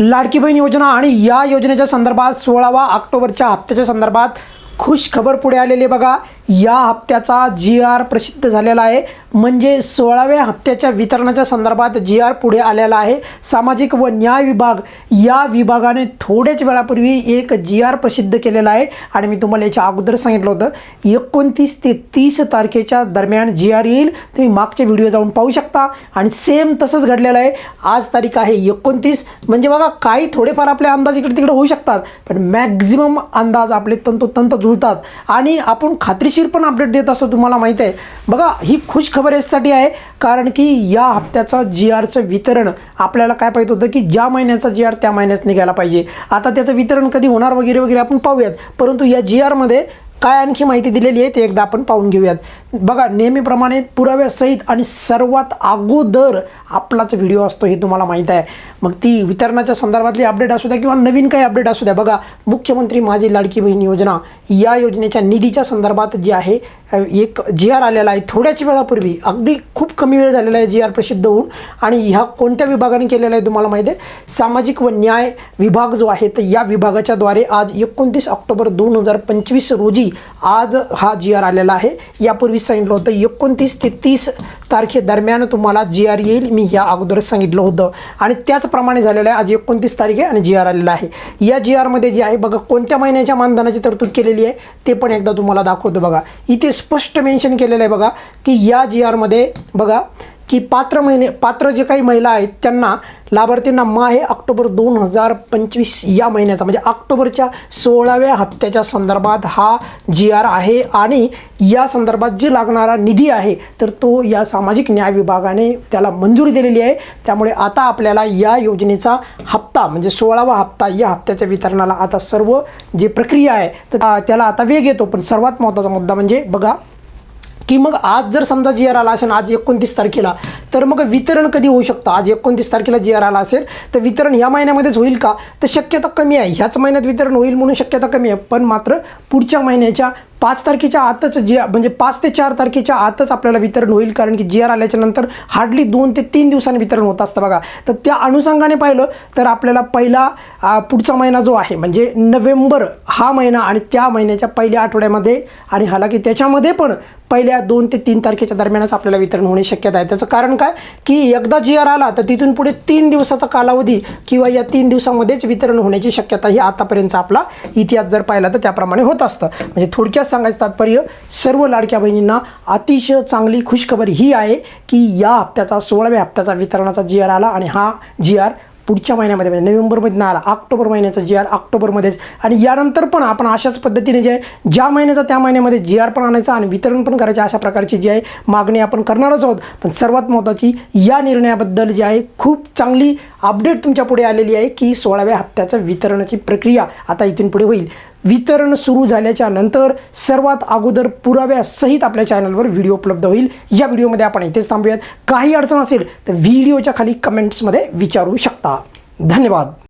लाडकी बहीण योजना आणि या योजनेच्या संदर्भात सोळावा ऑक्टोबरच्या हप्त्याच्या संदर्भात खुश खबर पुढे आलेली बघा. या हप्त्याचा जी आर प्रसिद्ध झालेला आहे. म्हणजे सोळाव्या हप्त्याच्या वितरणाच्या संदर्भात जी आर पुढे आलेला आहे. सामाजिक व न्याय विभाग या विभागाने थोड्याच वेळापूर्वी एक जी आर प्रसिद्ध केलेला आहे. आणि मी तुम्हाला याच्या अगोदर सांगितलं होतं एकोणतीस ते तीस तारखेच्या दरम्यान जी आर येईल. तुम्ही मागचे व्हिडिओ जाऊन पाहू शकता. आणि सेम तसंच घडलेलं आहे. आज तारीख आहे एकोणतीस. म्हणजे बघा काही थोडेफार आपले अंदाज इकडे तिकडे होऊ शकतात पण मॅक्झिमम अंदाज आपले तंतोतंत जुळतात. आणि आपण खात्रीशीर पण अपडेट देत असतो तुम्हाला माहीत आहे. बघा ही खुश खबर यासाठी आहे कारण की या हप्त्याचा जी आरचं वितरण आपल्याला काय पाहिजे होतं की ज्या महिन्याचा जी आर त्या महिन्यात निघायला पाहिजे. आता त्याचं वितरण कधी होणार वगैरे वगैरे आपण पाहूयात. परंतु या जी आरमध्ये काय आणखी माहिती दिलेली आहे ते एकदा आपण पाहून घेऊयात. बघा नेहमीप्रमाणे पुराव्यासहित आणि सर्वात अगोदर आपलाच व्हिडिओ असतो हे तुम्हाला माहीत आहे. मग ती वितरणाच्या संदर्भातली अपडेट असू द्या किंवा नवीन काही अपडेट असू द्या. बघा मुख्यमंत्री माझी लाडकी बहीण योजना या योजनेच्या निधीच्या संदर्भात जे आहे एक जी आर आलेला आहे थोड्याच वेळापूर्वी. अगदी खूप कमी वेळ झालेला आहे जी आर प्रसिद्ध होऊन. आणि ह्या कोणत्या विभागाने केलेला आहे तुम्हाला माहिती आहे? सामाजिक व न्याय विभाग जो आहे तर या विभागाच्याद्वारे आज एकोणतीस ऑक्टोबर दोन हजार पंचवीस रोजी आज हा जी आर आलेला आहे. यापूर्वी सांगितलं होतं एकोणतीस ते तीस तारखेदरम्यान तुम्हाला जी आर येईल. मी ह्या अगोदरच सांगितलं होतं. आणि त्याचप्रमाणे झालेलं आहे आज एकोणतीस तारीख आहे आणि जी आर आलेला आहे. या जी आरमध्ये जे आहे बघा कोणत्या महिन्याच्या मानधनाची तरतूद केलेली आहे ते पण एकदा तुम्हाला दाखवतो बघा. इथे स्पष्ट मेन्शन केलेलं आहे बघा की या जी आरमध्ये बघा की पात्र महिने पात्र जे काही महिला आहेत त्यांना लाभार्थींना मा हे ऑक्टोबर दोन हजार पंचवीस या महिन्याचा म्हणजे ऑक्टोबरच्या सोळाव्या हप्त्याच्या संदर्भात हा जी आर आहे आणि या संदर्भात जे लागणारा निधी आहे तर तो या सामाजिक न्याय विभागाने त्याला मंजुरी दिलेली आहे. त्यामुळे आता आपल्याला या योजनेचा हप्ता म्हणजे सोळावा हप्ता या हप्त्याच्या वितरणाला आता सर्व जे प्रक्रिया आहे तर त्याला आता वेग येतो. पण सर्वात महत्त्वाचा मुद्दा म्हणजे बघा की मग आज जर समजा जी आर आला असेल आज एकोणतीस तारखेला तर मग वितरण कधी होऊ शकतं? आज एकोणतीस तारखेला जी आर आला असेल तर वितरण ह्या महिन्यामध्येच होईल का? तर शक्यता कमी आहे. ह्याच महिन्यात वितरण होईल म्हणून शक्यता कमी आहे. पण मात्र पुढच्या महिन्याच्या पाच तारखेच्या आतच जी म्हणजे पाच ते चार तारखेच्या आतच आपल्याला वितरण होईल कारण की जी आर आल्याच्यानंतर हार्डली दोन ते तीन दिवसांनी वितरण होत असतं बघा. तर त्या अनुषंगाने पाहिलं तर आपल्याला पहिला पुढचा महिना जो आहे म्हणजे नोव्हेंबर हा महिना आणि त्या महिन्याच्या पहिल्या आठवड्यामध्ये आणि हालाकी त्याच्यामध्ये पण पहिल्या दोन ते तीन तारखेच्या दरम्यानच आपल्याला वितरण होणे शक्यता आहे. त्याचं कारण काय? की एकदा जी आर आला तर तिथून पुढे तीन दिवसाचा कालावधी किंवा या तीन दिवसामध्येच वितरण होण्याची शक्यता ही आतापर्यंतचा आपला इतिहास जर पाहिला तर त्याप्रमाणे होत असतं. म्हणजे थोडक्यात सांगायचं तात्पर्य सर्व लाडक्या बहिणींना अतिशय चांगली खुशखबर ही आहे की या हप्त्याचा सोळाव्या हप्त्याचा वितरणाचा जी आर आला आणि हा जी आर पुढच्या महिन्यामध्ये म्हणजे नोव्हेंबरमध्ये नाही आला ऑक्टोबर महिन्याचा जी आर ऑक्टोबरमध्येच. आणि यानंतर पण आपण अशाच पद्धतीने जे आहे ज्या महिन्याचा त्या महिन्यामध्ये जी आर पण आणायचा आणि वितरण पण करायचे अशा प्रकारची जी आहे मागणी आपण करणारच आहोत. पण सर्वात महत्त्वाची या निर्णयाबद्दल जी आहे खूप चांगली अपडेट तुमच्यापुढे आलेली आहे की सोळाव्या हप्त्याच्या वितरणाची प्रक्रिया आता इथून पुढे होईल. वितरण सुरू झाल्याच्यानंतर सर्वात अगोदर पुराव्यासहित आपल्या चॅनलवर व्हिडिओ उपलब्ध होईल. या व्हिडिओमध्ये आपण इथेच थांबूयात. काही अडचण असेल तर व्हिडिओच्या खाली कमेंट्समध्ये विचारू शकता. धन्यवाद.